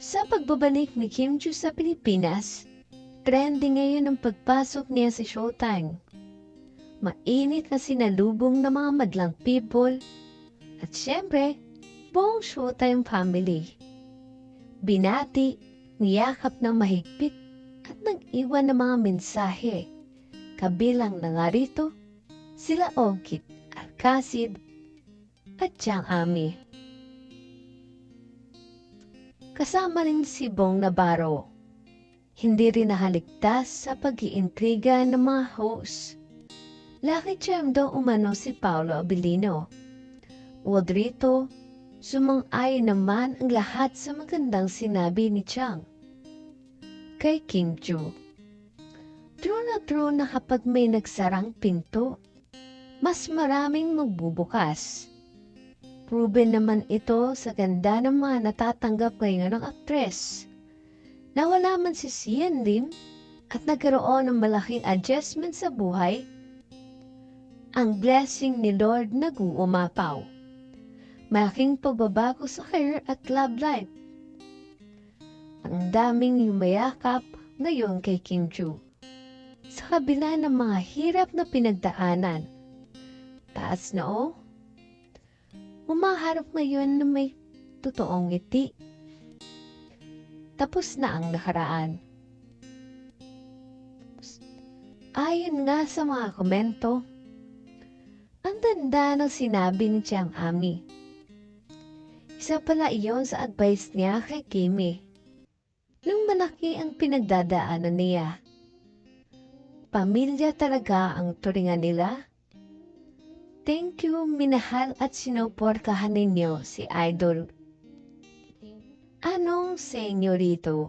Sa pagbabalik ni Kim Chu sa Pilipinas, trending ngayon ang pagpasok niya sa Showtime. Mainit na sinalubong ng mga madlang people at syempre, buong Showtime family. Binati, niyakap ng mahigpit at nag-iwan ng mga mensahe. Kabilang na nga rito, sila Ogit, Alcacid, at Chang Ami. Kasama rin si Bong Navarro. Hindi rin nahaligtas sa pag-iintriga ng mga host. Lucky charm daw umano si Paolo Abilino. Huwag rito, sumang-ayon naman ang lahat sa magandang sinabi ni Chang. Kay Kim Chu. True na true na kapag may nagsarang pinto, mas maraming magbubukas. Proven naman ito sa ganda ng mga natatanggap ngayon ng aktres. Nawala man si Sian Lim at nagkaroon ng malaking adjustment sa buhay, ang blessing ni Lord nag-uumapaw. Malaking pagbabago sa career at love life. Ang daming yumayakap ngayon kay Kim Chu. Sa kabila ng mga hirap na pinagdaanan, taas na oh, Umaharap ngayon na may totoong ngiti. Tapos na ang nakaraan. Ayon nga sa mga komento, ang ganda ng sinabi ni Chiang Ami. Isa pala iyon sa advice niya kay Kimi. Nung malaki ang pinagdadaanan niya. Pamilya talaga ang turingan nila Thank you, minahal at sinuportahan ninyo si Idol. Anong senyorito?